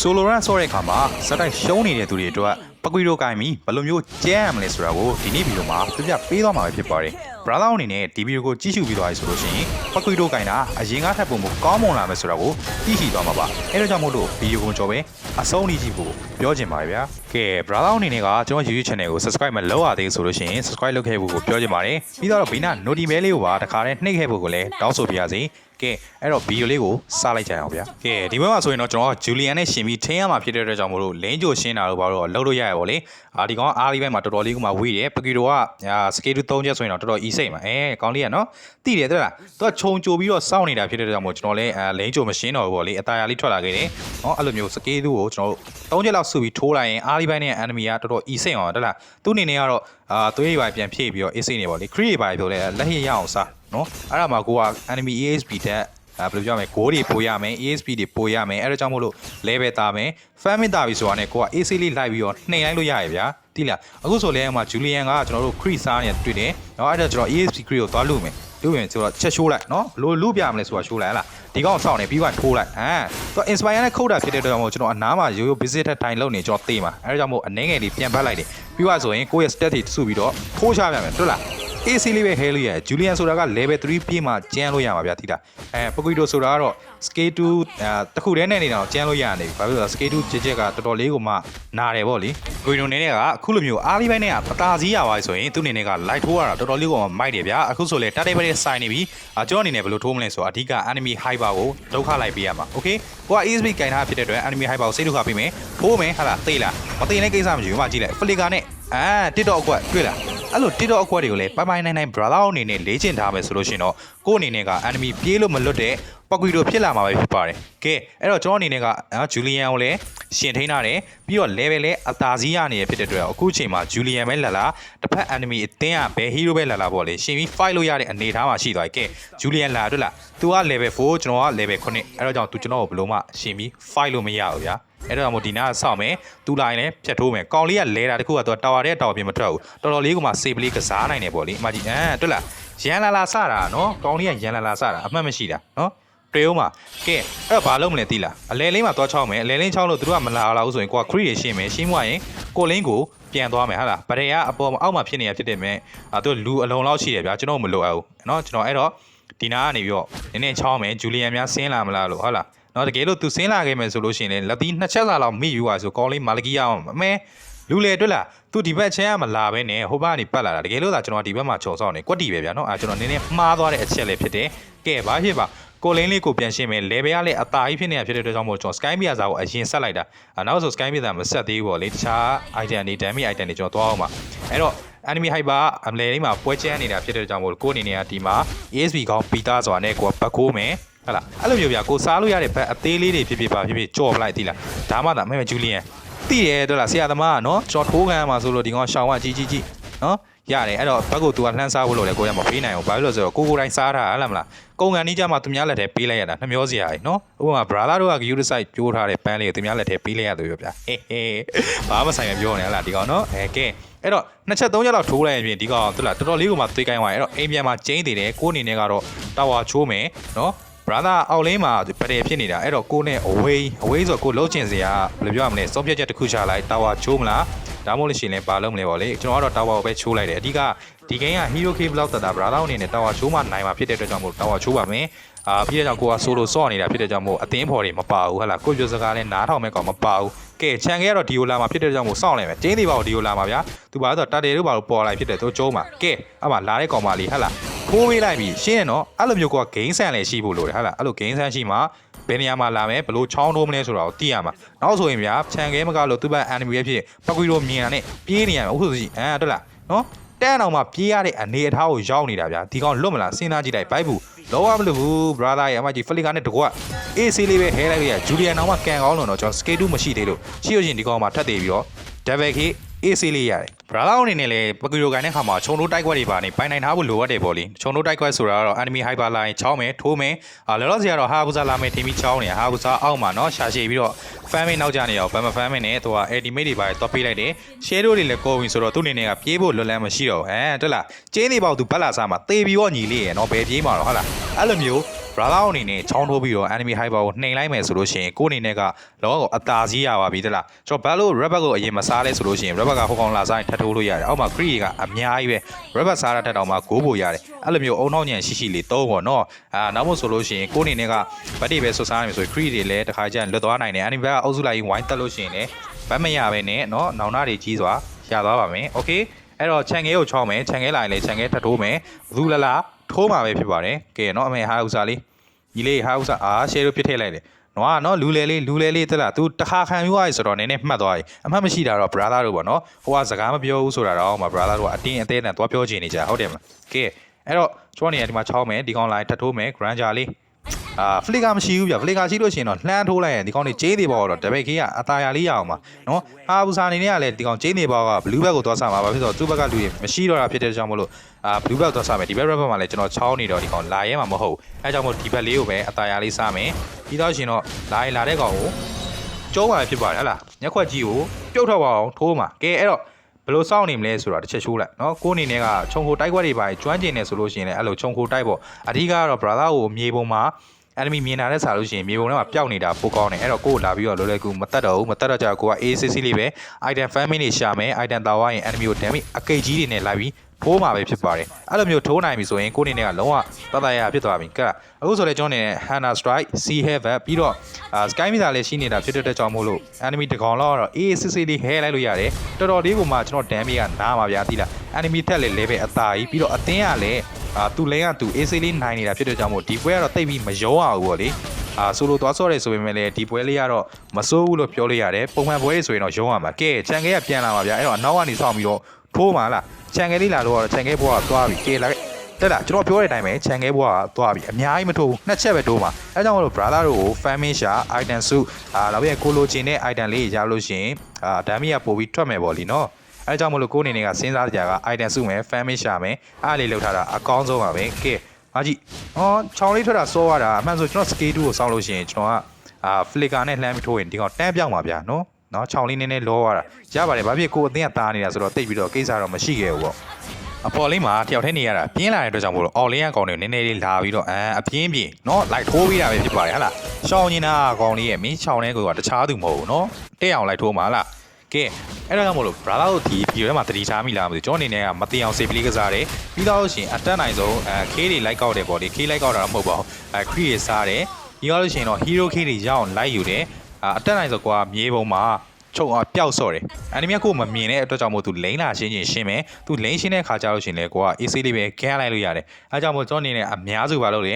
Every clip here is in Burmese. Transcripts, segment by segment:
ဆိုလိုရန်ဆိုတဲ့အခါမှာစက်တိုက်ရှုံးနေတဲ့သူတွေအတွက်ပကွီတိုကင်ပြီးဘယ်လိုမျိုးကျဲရမလဲဆိုတာကိုဒီနေ့ဗီဒီယိုမှာပြပြပေးသွားမှာပဲဖြစ်ပါတယ်။ brother အနေနဲ့ဒီဗီဒီယိုကိုကြည့်ရှုပြီးသွားပြီဆိုလို့ရှိရင်ပကွီတိုကင်တာအရင်ကထပ်ပုံကိုကောင်းမွန်လာမယ်ဆိုတာကိုသိရှိသွားမှာပါ။အဲဒါကြောင့်မို့လို့ဗီဒီယိုကိုကြော်ပဲအဆုံးထိကြည့်ဖို့ပြောချင်ပါတယ်ဗျာ။ကဲ brother အနေနဲ့ကကျွန်တော် YouTube channel ကို subscribe မလုပ်ရသေးဘူးဆိုလို့ရှိရင် subscribe လုပ်ခဲ့ဖို့ကိုပြောချင်ပါတယ်။ပြီးတော့ဘေးနာ notification လေးကိုပါတခါတည်းနှိပ်ခဲ့ဖို့ကိုလည်းတောင်းဆိုပါရစေ။ ကဲအဲ့တော့ဗီဒီယိုလေးကိုစလိုက်ကြအောင်ဗျာကဲဒီဘက်မှာဆိုရင်တော့ကျွန်တော်ကဂျူလီယန်နဲ့ရှင်ပြီးထင်းရမှာဖြစ်တဲ့အတွက်ကြောင့်မို့လို့လင်းကြိုရှင်းတာလို့ဘာလို့လှုပ်လို့ရရပါလေအာဒီကောင်အားလေးဘက်မှာတော်တော်လေးကမှဝေးတယ်ပကီတိုကစကေတူ3ချက်ဆိုရင်တော့တော်တော် easy မှာအဲကောင်းလေးကနော်တိတယ်တဲ့လားသူကခြုံကြိုပြီးတော့စောင့်နေတာဖြစ်တဲ့အတွက်ကြောင့်မို့ကျွန်တော်လည်းလင်းကြိုမရှင်းတော့ဘူးပေါ့လေအตาရလေးထွက်လာခဲ့တယ်နော်အဲ့လိုမျိုးစကေတူကိုကျွန်တော်တို့3ချက်လောက်စုပြီးထိုးလိုက်ရင်အားလေးဘက်နဲ့ enemy ကတော်တော် easy အောင်တဲ့လားသူအနေနဲ့ကတော့အာသွေးရည်ပါပြန်ဖြည့်ပြီးတော့ easy နေပေါ့လေ crit ရည်ပါပြောလဲလက်ဟရအောင်စား နော်အဲ့ဒါမှာကိုက enemy ESP တက်အဲဘယ်လိုပြောမလဲ goal တွေပို့ရမယ် ESP တွေပို့ရမယ်အဲ့ဒါကြောင့်မို့လို့ level တာမယ် farming တာပြီဆိုတာနဲ့ကိုက AC လေးလိုက်ပြီးတော့နှိမ်လိုက်လို့ရရဗျာတိလားအခုဆိုလဲအမှ Julian ကကျွန်တော်တို့ crease စားနေတွေ့တယ်နော်အဲ့ဒါကျွန်တော် ESP crease ကိုသွားလုပ်မယ်လူဝင်ဆိုတော့ချက်ရှိုးလိုက်နော်လို့လူပြမလဲဆိုတာရှိုးလိုက်ဟလားဒီကောင်စောင့်နေပြီးမှထိုးလိုက်ဟမ်သူ inspire နဲ့ခုတ်တာဖြစ်တဲ့အတွက်မို့ကျွန်တော်အနားမှာရိုးရိုး visit ထက်ထိုင်လုပ်နေကျွန်တော်တေးမှာအဲဒါကြောင့်မို့အနေငယ်လေးပြန်ပတ်လိုက်တယ်ပြီးမှဆိုရင်ကိုယ့်ရဲ့ stat တွေစုပြီးတော့ထိုးချပြမယ်တွေ့လား AC လေးပဲဟဲလို့ရတယ်ဂျူလီယန်ဆိုတာက level 3ပြေးမှကျန်းလို့ရမှာဗျာတိတာအဲပကွီတိုဆိုတာကတော့ skate 2အဲတခုတည်းနဲ့နေတော့ကျန်းလို့ရနေပြီဘာဖြစ်လို့လဲ skate 2ကြက်ကြက်ကတော်တော်လေးကိုမှနာတယ်ဗောလေပကွီတိုနေနဲ့ကအခုလိုမျိုးအားလေးပိုင်းနဲ့ကပတာစည်းရပါဆိုရင်သူ့အနေနဲ့က light ထိုးရတာတော်တော်လေးကိုမှမိုက်တယ်ဗျာအခုဆိုလဲတတိပတိစိုင်နေပြီအကျွန်တော်အနေနဲ့ဘယ်လိုထိုးမလဲဆိုအဓိက enemy hyper ကိုဒုက္ခလိုက်ပေးရမှာ okay ကိုက ESP ကင်ထားဖြစ်တဲ့အတွက် enemy hyper ကိုစိတ်ဒုက္ခပေးမယ်ထိုးမယ်ဟာလားသိလားမသိတဲ့ကိစ္စမရှိဘူးမကြည့်လိုက် flicker နဲ့အာ TikTok အကွက်တွေ့လား အဲ့လို TikTok အကွက်တွေကိုလည်းပိုင်ပိုင်နိုင်နိုင် brother အနေနဲ့လေ့ကျင့်ထားမယ်ဆိုလို့ရှိရင်တော့ကိုယ့်အနေနဲ့က enemy ပြေးလို့မလွတ်တဲ့ပကွီတို့ဖြစ်လာမှာပဲဖြစ်ပါတယ်ကဲအဲ့တော့ကျွန်တော်အနေနဲ့ကဂျူလီယန်ကိုလည်းရှင်ထိန်းထားတယ်ပြီးတော့ level လည်းအသာစီးရနေရဖြစ်တဲ့အတွက်အခုချိန်မှာဂျူလီယန်ပဲလာလာတစ်ဖက် enemy အတင်းကဘယ် hero ပဲလာလာပေါ့လေရှင်ပြီး fight လို့ရတဲ့အနေအထားမှာရှိသွားပြီကဲဂျူလီယန်လာတွေ့လား तू က level 4ကျွန်တော်က level 9အဲ့တော့ကြောင့် तू ကျွန်တော်ကိုဘယ်လို့မှရှင်ပြီး fight လို့မရဘူးဗျာ အဲ့တော့မို့ဒီနားဆောက်မယ်တူလာရင်လည်းဖြတ်ထိုးမယ်ကောင်လေးကလဲတာတခုကတော့တာဝါတဲ့တာဝါပြင်မထွက်ဘူးတော်တော်လေးကမှစေပလေးကစားနိုင်တယ်ပေါ့လေအမကြီးအဲတွေ့လားရန်လာလာစတာနော်ကောင်လေးကရန်လာလာစတာအမှတ်မရှိတာနော်တေးဦးမှာကဲအဲ့တော့ဘာလုပ်မလဲသိလားအလဲလေးမှာသွားချောင်းမယ်အလဲလေးချောင်းလို့သူတို့ကမလာလာဘူးဆိုရင်ကိုကခရီးတွေရှင်းမယ်ရှင်းမှရင်ကိုလင်းကိုပြန်သွားမယ်ဟာလားဗရေကအပေါ်အောက်မှာဖြစ်နေရဖြစ်တယ်မဲ့အဲသူလူအလုံးလောက်ရှိတယ်ဗျာကျွန်တော်မလိုအပ်ဘူးနော်ကျွန်တော်အဲ့တော့ဒီနာကနေပြီးတော့နည်းနည်းချောင်းမယ်ဂျူလီယန်များဆင်းလာမလားလို့ဟုတ်လား နော်တကယ်လို့သူဆင်းလာခဲ့မယ်ဆိုလို့ရှိရင်လည်းလက်သီးနှစ်ချက်စာလောက်မိယူပါဆိုကောင်းလေးမာလကီရအောင်အမဲလူလေတွေ့လားသူဒီဘက်ချဲကမလာဘဲနဲ့ဟိုဘက်ကနေပတ်လာတာတကယ်လို့သာကျွန်တော်ဒီဘက်မှာခြုံဆောက်နေကွက်တီပဲဗျာနော်အဲကျွန်တော်နည်းနည်းမှားသွားတဲ့အချက်လေးဖြစ်တယ်ကဲဘာဖြစ်ပါကိုလင်းလေးကိုပြန်ရှင်းမယ် level ကလည်းအတာကြီးဖြစ်နေတာဖြစ်တဲ့အတွက်ကြောင့်မို့ကျွန်တော် sky mia စာကိုအရင်ဆက်လိုက်တာနောက်ဆို sky mia မဆက်သေးဘူးပေါ့လေတခြား item တွေ damage item တွေကျွန်တော်သွားအောင်ပါအဲ့တော့ enemy hyper အမလဲလေးမှာပွဲချမ်းနေတာဖြစ်တဲ့ကြောင့်မို့ကိုအနေနဲ့ကဒီမှာ ESP ကောင်းပီတာဆိုတာနဲ့ကိုကပတ်ကိုးမယ် ဟလာအဲ့လိုမျိုးဗျာကိုစားလို့ရတဲ့ဘက်အသေးလေးတွေဖြစ်ဖြစ်ပါဖြစ်ဖြစ်ကြော်ပလိုက်သီလားဒါမှသာမဲမဲဂျူလီယန်တိတယ်တော့လားဆရာသမားကနော်ကျွန်တော်ထိုးခံရမှာဆိုလို့ဒီကောင်ရှောင်းကကြီးကြီးကြီးနော်ရတယ်အဲ့တော့ဘက်ကို तू ကလှမ်းစားဖို့လို့လေကိုရမပေးနိုင်ဘူးဘာလို့လဲဆိုတော့ကိုကိုတိုင်းစားတာဟလားမလားကုန်ကန်နီးကြမှာသူများလက်ထဲပေးလိုက်ရတာနှမျောစရာကြီးနော်ဥပမာ brother တို့က view site ပြိုးထားတဲ့ပန်းလေးကိုသူများလက်ထဲပေးလိုက်ရသူပြောဗျာဟေးဟေးဘာမှဆိုင်မပြောနဲ့ဟလားဒီကောင်နော်အဲကဲအဲ့တော့နှစ်ချက်သုံးချက်လောက်ထိုးလိုက်ရင်ပြင်ဒီကောင်သူလားတော်တော်လေးကိုမှသွေးကိုင်းသွားရင်အဲ့တော့အိမ်ပြန်မှာကျင်းနေတယ်ကိုအနေနဲ့ကတော့တာဝါချိုးမယ်နော် brother အောက်လင်းမှာပတယ်ဖြစ်နေတာအဲ့တော့ကိုနဲ့ away away ဆိုကိုလုံးချင်စရာဘယ်လိုပြောရမလဲစုံဖြတ်ချက်တစ်ခုချလိုက်တာဝါချိုးမလားဒါမှမဟုတ်လို့ရှိရင်လည်းဘာလုပ်မလဲပေါ့လေကျွန်တော်ကတော့တာဝါကိုပဲချိုးလိုက်တယ်အဓိကဒီ game က hero k block တတာ brother အနေနဲ့တာဝါချိုးမှနိုင်မှာဖြစ်တဲ့အတွက်ကြောင့်မို့တာဝါချိုးပါမယ်အာပြီးတဲ့ကြောင့်ကိုက solo ဆော့နေတာဖြစ်တဲ့ကြောင့်မို့အသင်းဖော်တွေမပါဘူးဟဟလားကိုပြစကားလည်းနားထောင်မဲ့ကောင်မပါဘူးကဲခြံခဲ့ကတော့ဒီယိုလာမှာဖြစ်တဲ့ကြောင့်မို့စောင့်လိုက်မယ်ကျင်းသေးပါဦးဒီယိုလာမှာဗျာသူပါဆိုတာတယ်တို့ပါလို့ပေါ်လာဖြစ်တယ်သူကျုံးမှာကဲအမလာတဲ့ကောင်မလေးဟဟလား ခိုးပေးလိုက်ပြီရှင်းရနော်အဲ့လိုမျိုးကဂိမ်းဆန်လည်းရှိဖို့လိုတယ်ဟဟလားအဲ့လိုဂိမ်းဆန်ရှိမှာဘယ်နေရာမှာလာမယ်ဘလို့ချောင်းထိုးမလဲဆိုတာကိုသိရမှာနောက်ဆိုရင်ဗျာခြံခဲမကလို့သူ့ဘက် enemy ရဲ့ဖြစ်ပကွီတို့မြင်တာနဲ့ပြေးနေရမယ်ဟုတ်ဆိုစီအဲတက်လားနော်တဲ့အောင်မှပြေးရတဲ့အနေအထားကိုရောက်နေတာဗျာဒီကောင်လွတ်မလားစဉ်းစားကြည့်လိုက်ဘိုက်ဘူးလောရမလို့ဘူး brother ရဲ့အမကြီးဖလီကာနဲ့တကွက်အေးဆေးလေးပဲဟဲလိုက်ရဂျူလီယန်အောင်မှကန်ကောင်းလို့တော့ကျွန်တော် skate 2မရှိသေးလို့ရှိရချင်းဒီကောင်မှထပ်သေးပြီးတော့ double k အေးဆေးလေးရတယ် ဘရာလောင်းအနေနဲ့လည်းပကီရိုကန်တဲ့ခါမှာခြုံတို့တိုက်ခွက်တွေပါနေပိုင်နိုင်ထားဖို့လိုအပ်တယ်ပေါ့လေခြုံတို့တိုက်ခွက်ဆိုတာကတော့ enemy hyper line ချောင်းမယ်ထိုးမယ်လောလောဆယ်ကတော့ဟာကူစာလာမယ်ထင်ပြီးချောင်းနေဟာကူစာအောက်မှာနော်ရှာရှည်ပြီးတော့ fan မင်းနောက်ကြနေတော့ဘမ်မ fan မင်းနဲ့သူက ultimate တွေပါတော့ပေးလိုက်တယ် share တို့တွေလည်းကိုဝင်ဆိုတော့သူ့အနေနဲ့ကပြေးဖို့လွယ်လန်းမရှိတော့ဟဲ့တက်လားကျင်းနေပေါ့သူဘက်လာစားမှာသေပြီးတော့ညီလေးရယ်နော်ဘယ်ပြေးမှာတော့ဟုတ်လားအဲ့လိုမျိုးဘရာလောင်းအနေနဲ့ချောင်းထိုးပြီးတော့ enemy hyper ကိုနှိမ်လိုက်မယ်ဆိုလို့ရှိရင်ကိုအနေနဲ့ကလောကအသာစီးရပါပြီတက်လားကျွန်တော်ဘက်လို့ rubber ကိုအရင်မစားလဲဆိုလို့ရှိရင် rubber ကဟိုကောင်လာစားရင်ထထိုးလို့ရတယ်အောက်မှာ cree ကအများကြီးပဲ rubber စားတဲ့ထက်တောင်မှဂိုးဖို့ရတယ်အဲ့လိုမျိုးအုံနောက်ညံရှိရှိလေးသုံးပေါ့နော်အာနောက်မို့ဆိုလို့ရှိရင်ကိုယ့်အနေနဲ့ကဗတ်တွေပဲဆွတ်စားနေမယ်ဆိုရင် cree တွေလည်းတစ်ခါကျရင်လွတ်သွားနိုင်တယ် enemy ကအုပ်စုလိုက်ဝိုင်းတက်လို့ရှိရင်လည်းဗတ်မရပဲနဲ့နော်နောင်နာတွေကြီးစွာရသွားပါမယ် okay အဲ့တော့ခြံငဲကိုချောင်းမယ်ခြံငဲလာရင်လည်းခြံငဲထပ်ထိုးမယ်ဘူးလလာထိုးမှာပဲဖြစ်ပါတယ်ကဲနော်အမေဟာဥစားလေးဒီလေးဟာဥစားအာရှယ်တို့ပြစ်ထည့်လိုက်တယ်။ နော်ကနော်လူလေလေးလူလေလေးတက်လာ तू တခါခံယူရဆိုတော့နည်းနည်းမှတ်သွားပြီ။အမှတ်မရှိတာတော့ brother တို့ပေါ့နော်။ဟိုကစကားမပြောဘူးဆိုတာတော့မှ brother တို့ကအတင်းအသေးနဲ့သွားပြောချင်နေကြဟုတ်တယ်မလား။ကဲအဲ့တော့ကျွန်တော်နေရာဒီမှာချောင်းမယ်ဒီကောင်လိုက်ထပ်ထိုးမယ် granger လေး အာ flicker မရှိဘူးဗျ flicker ရှိလို့ရှိရင်တော့လှမ်းထိုးလိုက်ရင်ဒီကောင်နေကျေးသေးပါတော့တပိတ်ခေးကအตาရလေးရအောင်ပါနော်ဟာဘူစာအနေနဲ့ကလည်းဒီကောင်ကျေးနေပါက blue bag ကိုသွားစားမှာပါဖြစ်တော့သူ့ဘက်ကလူတွေမရှိတော့တာဖြစ်တဲ့ကြောင့်မလို့အာ blue bag သွားစားမယ်ဒီဘက် rapper မှာလည်းကျွန်တော်ချောင်းနေတော့ဒီကောင်လာရဲမှာမဟုတ်ဘူးအဲကြောင့်မို့ဒီဘက်လေးကိုပဲအตาရလေးစားမယ်ပြီးတော့ရှင်တော့လာရင်လာတဲ့ကောင်ကိုကျုံးပါဖြစ်ပါတယ်ဟဟလားညက်ခွက်ကြီးကိုပြုတ်ထွက်ပါအောင်ထိုးမှာကဲအဲ့တော့ဘယ်လိုစောင့်နေမလဲဆိုတာတစ်ချက်ရှိုးလိုက်เนาะကိုအနေနဲ့ကခြုံခိုတိုက်ခွက်တွေပါကျွမ်းကျင်နေဆိုလို့ရှိရင်လည်းအဲ့လိုခြုံခိုတိုက်ပေါ့အဓိကကတော့ brother ကိုမြေပုံမှာ enemy မြင်တာနဲ့စားလို့ရှိရင်မြေပုံထဲမှာပျောက်နေတာပိုကောင်းတယ်အဲ့တော့ကိုကိုလာပြီးတော့လောလောကူမတက်တော့ဘူးမတက်တော့ကြတော့ကိုက ACC လေးပဲ item family တွေရှာမယ် item တာဝါရင် enemy ကို damage အကိတ်ကြီးတွေနဲ့လိုက်ပြီးထိုးမှာပဲဖြစ်ပါတယ်အဲ့လိုမျိုးထိုးနိုင်ပြီဆိုရင်ကိုအနေနဲ့ကလုံးဝတတရဖြစ်သွားပြီကဲအခုဆိုလည်းကျွန်တော်နေ Hana Strike Sea Heaven ပြီးတော့ Sky Missile လည်းရှိနေတာဖြစ်တဲ့ကြောင့်မို့လို့ enemy တကောင်လောက်တော့ ACC လေးဟဲလိုက်လို့ရတယ်တော်တော်လေးကိုမှကျွန်တော် damage ကနားပါဗျာတိလား enemy ထက်လည်း level အသာကြီးပြီးတော့အသင်းကလည်း အာသူလဲကသူ AC လေးနိုင်နေတာဖြစ်တဲ့ကြောင့်မို့ဒီပွဲကတော့တိတ်ပြီးမရောအောင်ဘူးပေါ့လေအာဆိုလိုသွားဆော့တယ်ဆိုပေမဲ့လည်းဒီပွဲလေးကတော့မစိုးဘူးလို့ပြောလို့ရတယ်ပုံမှန်ပွဲတွေဆိုရင်တော့ရုံးရမှာကဲချန်ကဲကပြန်လာပါဗျာအဲ့တော့အနောက်ကနေစောင့်ပြီးတော့ထိုးမှာလားချန်ကဲလေးလာလို့ကတော့ချန်ကဲဘွားကသွားပြီကဲလာတက်လာကျွန်တော်ပြောတဲ့အတိုင်းပဲချန်ကဲဘွားကသွားပြီအများကြီးမထိုးဘူးနှစ်ချက်ပဲထိုးမှာအဲကြောင့်မလို့ brother တို့ကို famine ရှာ item suit အာနောက်ပြီးကိုလိုချင်တဲ့ item လေးရလို့ရှိရင်အာဒမ်မီကပို့ပြီးထွက်မယ်ပေါ့လीနော် အဲကြောင့်မလို့ကိုအနေနဲ့ကစဉ်းစားကြတာက item စုမယ် famine ရှာမယ်အားလေးလောက်ထားတာအကောင်းဆုံးပါပဲကဲအားကြည့်ဟောချောင်းလေးထွက်တာစောရတာအမှန်ဆိုကျွန်တော် scale 2ကိုစောင့်လို့ရှိရင်ကျွန်တော်ကအာ flicker နဲ့လှမ်းပြီးထိုးရင်ဒီကောင်တန်းပြောင်းပါဗျာနော်နော်ချောင်းလေးနည်းနည်းလောရတာရပါတယ်ဘာဖြစ်ကိုအသင်းကတားနေတာဆိုတော့တိတ်ပြီးတော့ကိစ္စတော့မရှိခဲ့ဘူးပေါ့အပေါ်လေးမှာတယောက်တည်းနေရတာပြင်းလာတဲ့အတွက်ကြောင့်မို့လို့အော်လင်းကကောင်တွေနည်းနည်းလေးလာပြီးတော့အဲအပြင်းပြင်းနော်လိုက်ထိုးပေးတာပဲဖြစ်ပါတယ်ဟဟလားရှောင်းနေတာကောင်လေးရဲ့မင်းချောင်းတဲ့ကိုကတခြားသူမဟုတ်ဘူးနော်တဲ့အောင်လိုက်ထိုးမှာဟလား ကဲအဲ့ဒါကြောင့်မို့လို့ brother တို့ဒီဗီဒီယိုထဲမှာတတိထားမိလားမသိဘူးကျွန်တော်အနေနဲ့ကမတင်အောင်စေပလေးကစားတယ်ပြီးတော့ရှင်အတက်နိုင်ဆုံးအဲခေးတွေလိုက်ကောက်တယ်ပေါ့လေခေးလိုက်ကောက်တာတော့မဟုတ်ပါဘူးအဲခရီးတွေစားတယ်ပြီးတော့လို့ရှင်တော့ hero ခေးတွေရအောင်လိုက်ယူတယ်အတက်နိုင်ဆုံးကွာမြေပုံမှာ ချုပ်အောင်ပျောက်စော့တယ်။အန်နီမီကိုမမြင်တဲ့အတွက်ကြောင့်မို့သူလိမ့်လာရှင်းချင်းရှင်းမယ်။သူလိမ့်ရှင်းတဲ့ခါကျလို့ရှရင်လေကိုက AC လေးပဲခန်းလိုက်လို့ရတယ်။အဲကြောင့်မို့ကျွန်တော်အနေနဲ့အများစုပါလို့လေ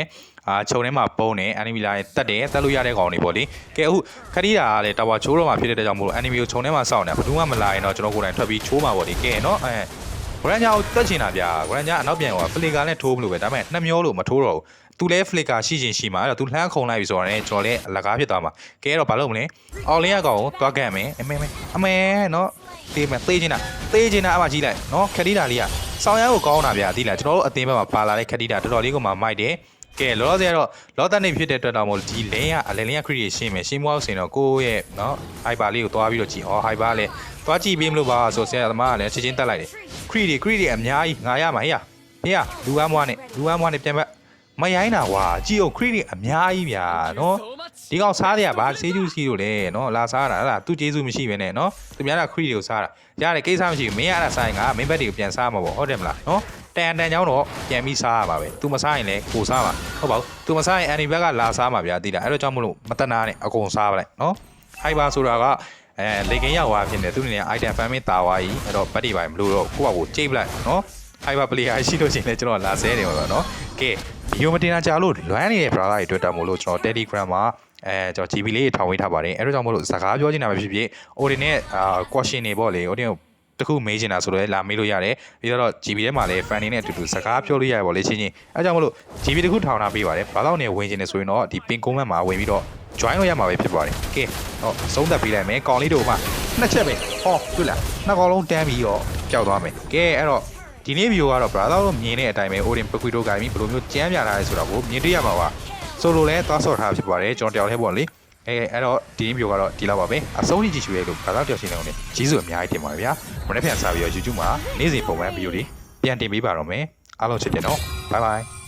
အာခြုံထဲမှာပုံနေအန်နီမီလာရင်တက်တယ်တက်လို့ရတဲ့ကောင်တွေပေါ့လေ။ကဲအခုခရီးတာကလည်းတာဝါချိုးတော့မှဖြစ်တဲ့အတွက်ကြောင့်မို့အန်နီမီကိုခြုံထဲမှာစောင့်နေတာဘယ်သူမှမလာရင်တော့ကျွန်တော်ကိုယ်တိုင်ထွက်ပြီးချိုးမှာပေါ့လေ။ကဲနော်အဲဂရန်ဂျာကိုတက်ချင်တာဗျာဂရန်ဂျာအနောက်ပြန်ဟိုဖလီကာနဲ့ထိုးမလို့ပဲဒါပေမဲ့နှစ်မျောလို့မထိုးတော့ဘူး သူလဲ flicker ရှိချင်းရှိမှာအဲ့တော့သူလှမ်းခုံလိုက်ပြီဆိုတော့လည်းကျွန်တော်လည်းအလကားဖြစ်သွားမှာကဲတော့ဘာလုပ်မလဲအော်လင်းရကောင်ကိုတွားကန်မယ်အမေမေအမေနော်တေးမယ်သေးချင်တာသေးချင်တာအမကြီးလိုက်နော်ခက်တီတာလေးကစောင်းရမ်းကိုကောင်းတာဗျာသိလားကျွန်တော်တို့အသင်းဘက်မှာပါလာတဲ့ခက်တီတာတော်တော်လေးကိုမှမိုက်တယ်ကဲလောလောဆယ်ကတော့လောတန်နေဖြစ်တဲ့အတွက်တော့မို့ဒီလင်းရအလင်းလင်းရ creation မယ်ရှင်းမအောင်စင်တော့ကိုယ့်ရဲ့နော် hyper လေးကိုတွားပြီးတော့ကြည့်အော် hyper လည်းတွားကြည့်ပေးမလို့ပါဆိုဆရာသမားကလည်းချက်ချင်းတက်လိုက်တယ် creed တွေ creed တွေအများကြီးငါရမှာဟေ့ရဟေ့ရလူအမွားနဲ့လူအမွားနဲ့ပြန်ဘက် မရိုင်းတာကွာကြည့်အောင်ခရစ်တွေအများကြီးဗျာနော်ဒီကောင်စားတယ်ကဘာဆေးကျူးစီလို့လဲနော်လာစားတာဟလားသူကျေးဇူးမရှိပဲနဲ့နော်သူများကခရစ်တွေကိုစားတာရတယ်ကိစ္စမရှိဘူးမင်းရတာစားရင်ကမင်းဘက်တွေကိုပြန်စားမှာပေါ့ဟုတ်တယ်မလားနော်တန်တန်ချောင်းတော့ပြန်ပြီးစားရပါပဲ။ तू မစားရင်လည်းကိုစားမှာဟုတ်ပါဘူး။ तू မစားရင်အန်နီဘက်ကလာစားမှာဗျာသိလား။အဲ့တော့ကြောင့်မလို့မတနာနဲ့အကုန်စားပါလိုက်နော်။ Hyper ဆိုတာကအဲလေကင်ရောက်သွားဖြစ်နေသူအနေနဲ့ item family တာဝါကြီးအဲ့တော့ဘတ်တွေပါမလို့တော့ကိုယ့်ဘာကိုကြိတ်ပလိုက်နော် Hyper player ရှိလို့ရှိရင်လည်းကျွန်တော်လာဆဲနေမှာပါနော်ကဲ ဗီဒီယိုမတင်တာကြာလို့လွမ်းနေတဲ့ brother တွေတွေ့တာမို့လို့ကျွန်တော် Telegram မှာအဲကျွန်တော် GB လေးထောင်ဝေးထားပါတယ်အဲ့တော့ကြောင့်မို့လို့စကားပြောချင်တာပဲဖြစ်ဖြစ် Odin နဲ့အာ question တွေပေါ့လေ Odin တခုမေးချင်တာဆိုတော့လာမေးလို့ရတယ်ပြီးတော့ GB ထဲမှာလည်း fan တွေနဲ့အတူတူစကားပြောလို့ရတယ်ပေါ့လေချင်းချင်းအဲကြောင့်မလို့ GB တခုထောင်ထားပေးပါတယ်ဘာလို့နေဝင်ချင်နေဆိုရင်တော့ဒီ pin comment မှာဝင်ပြီးတော့ join လို့ရမှာပဲဖြစ်ပါတယ်ကဲဟောအဆုံးသက်ပေးလိုက်မယ်ကောင်လေးတို့မှနှစ်ချက်ပဲဟောတွေ့လားနှစ်ကောင်လုံးတန်းပြီးတော့ကပျောက်သွားမယ်ကဲအဲ့တော့ ဒီနေ့ဗီဒီယိုကတော့ brother တို့မြင်တဲ့အတိုင်းပဲ Odin ပကွီတိုကိုင်ပြီးဘယ်လိုမျိုးကြမ်းပြလာလဲဆိုတော့ကိုမြင်တွေ့ရမှာပါဆိုလိုလဲသွားဆော့ထားဖြစ်ပါတယ်ကျွန်တော်တယောက်တည်းပေါ့လေအဲအဲ့တော့ဒီနေ့ဗီဒီယိုကတော့ဒီလောက်ပါပဲအဆုံးထိကြည့်ရှုရဲလို့ brother တယောက်ချင်းလည်းနေကြီးစုအများကြီးတင်ပါတယ်ဗျာမနေ့ပြန်စားပြီးတော့ YouTube မှာနေ့စဉ်ပုံမှန်ဗီဒီယိုတွေပြန်တင်ပေးပါတော့မယ်အားလုံးချစ်တယ်နော် bye bye